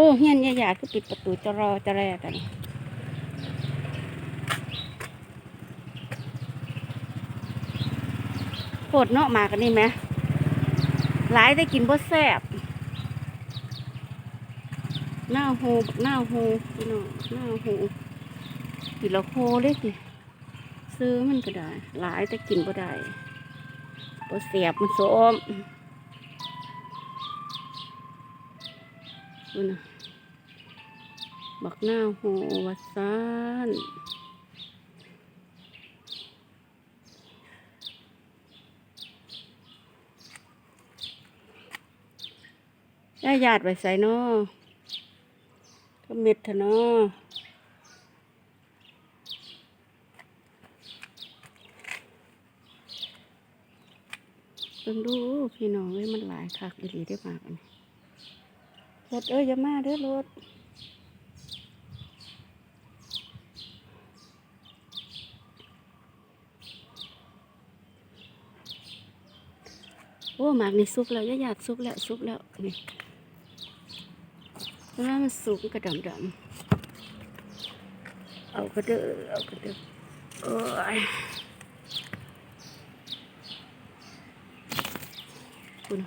อ้เฮียนยายาคือปิดประตูจะรอจะแรกันโคตรเนาะมากันนี่ไหมหลายได้กินบ่แซ่บหน้าหูหน้าหูพี่น้องหน้าหูกินละโคเลยสิซื้อมันก็ได้ หลายแต่กินบ่ได้บ่แซ่บมันส้ม ดูนะบักหน้าโหวัดซานย่าญาติไปใส่นอก็เม็ดเถอะนาะเพิ่งดูพี่น้องเอ้ยมันหลายคักอีหลีได้มากอันนี้ รถเอ้ยอย่ามาเด้อรถโอ้หมากนี่สุกแล้วยายาดสุกแล้วสุกแล้วนี่เวลามันสุกกระดำดำเอากระเดือเอากระเดือโอ้ยคุณ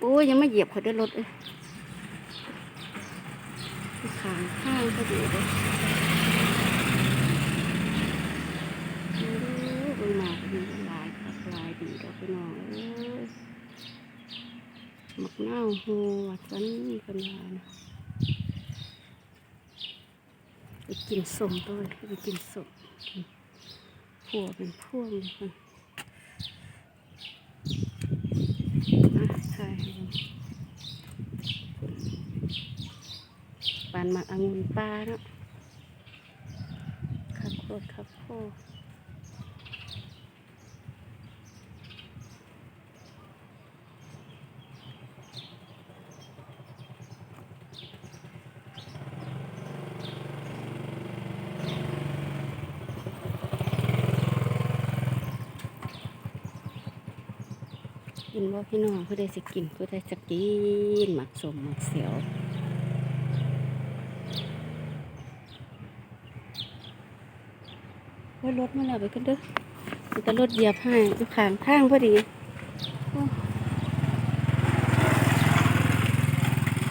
โอ้ยยังไม่เหยียบเขาได้รถเอ้ย ขางข้างเขาดีเลยโอ้ยเบิ่งหมากนี่หลายคักหลายดีดอกพี่น้องเอ้ยหมักเน่าหัวสันกันมานะไปกินสมด้วยไปกินสมพวเป็นพ่วงเลยคนอะถ่ายให้ดูปานหมักองุ่นปลาเนาะขับโคตรขับโคตรกินว่าพี่น้องเพื่อได้สิกินเพื่อได้สกินหมักสมหมักเสียว ว่ารถมาแล้วไปกันเด้อมันก็รถเหยียบให้อยู่ข้างข้างพอดีอ้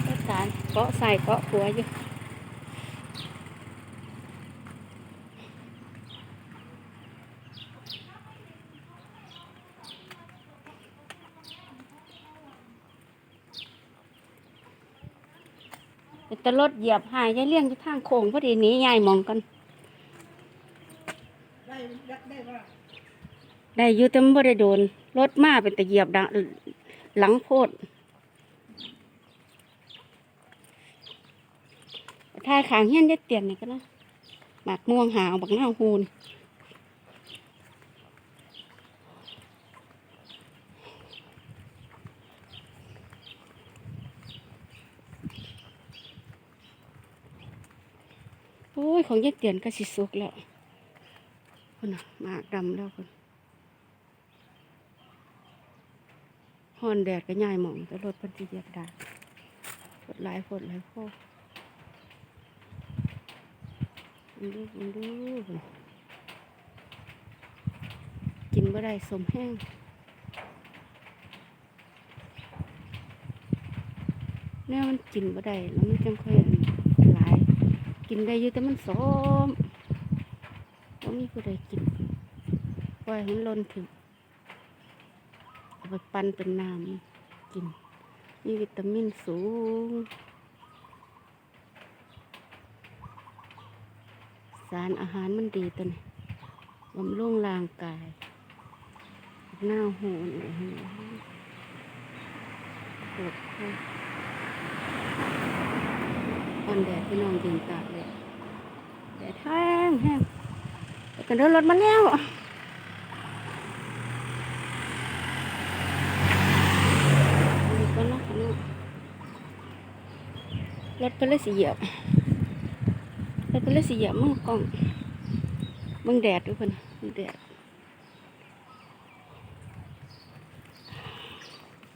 รถสารเกาะใส่เกาะหัวอยู่แต่รถเหยียบให้ยายเลี้ยงอยู่ทางโค้งพอดีหนี้ยายมองกัน ได้ได้ว่าได้อยู่แต่มันบ่ได้โดนรถมาเป็นตะเหยียบดังหลังโพดทายขางเฮี้ยนยัดเตียนนี่ก็นะหมากม่วงหาวบักหน้าวฮูนโอ้ย ของยัดเตียนก็สิสุกแล้ว คนมากดำแล้วคนฮอนแดดก็ย่ายหมองแต่รถพันธิเรียกด้ฝดหลายฝดหลายโคกมันดูมันดูกินบ่ได้สมแห้งเนี่ยมันกินบ่ได้แล้วมันจังค่อยอันหลาย กินได้อยู่แต่มันสม บ่มีผู้ใดกินปล่อยให้มันล้นถึงเอาไปปั้นเป็นน้ำกิน มีวิตามินสูง สารอาหารมันดีตัวนี้บำรุงร่างกาย หน้าหูนี่ห็นไหมปวดคออ่อนแดดพี่น้องยิงตากเลยแดดแห้งแห้ง กันเดินรถมาแล้วนี่ก็เนเนาะรถก็เลยสิเหยียบรถก็เลยสิเหยียบมึงกล้องมึงแดดด้วยคนมึงแดด